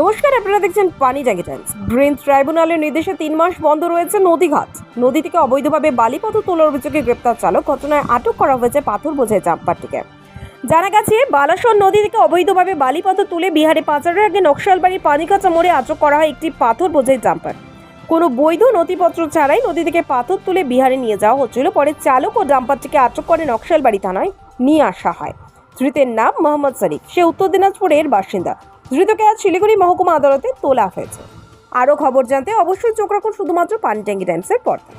নমস্কার, আপনারা দেখছেন পানি ট্যাঙ্কি টাইমস। গ্রিন ট্রাইব্যুনালের নির্দেশে তিন মাস বন্ধ রয়েছে নদীঘাট। নদী থেকে অবৈধভাবে বালিপথর তোলার অভিযোগে গ্রেপ্তার চালক ঘটনায় আটক করা হয়েছে পাথর বোঝাই চাম্পারটিকে জানা গেছে বালাসন নদী থেকে অবৈধভাবে বালিপথর তুলে বিহারে পাচারের আগে নকশালবাড়ির পানিকাচা মোড়ে আটক করা হয় একটি পাথর বোঝাই জাম্পার কোনো বৈধ নথিপত্র ছাড়াই নদী থেকে পাথর তুলে বিহারে নিয়ে যাওয়া হচ্ছিল, পরে চালক ও ডাম্পারটিকে আটক করে নকশালবাড়ি থানায় নিয়ে আসা হয়। ধৃতের নাম মোহাম্মদ সারিফ সে উত্তর দিনাজপুরের বাসিন্দা। ধৃতকে আজ শিলিগুড়ি মহকুমা আদালতে তোলা হয়েছে। আরও খবর জানতে অবশ্যই চোখ রাখুন শুধুমাত্র পানি ট্যাঙ্কি টাইমসের পর্দায়।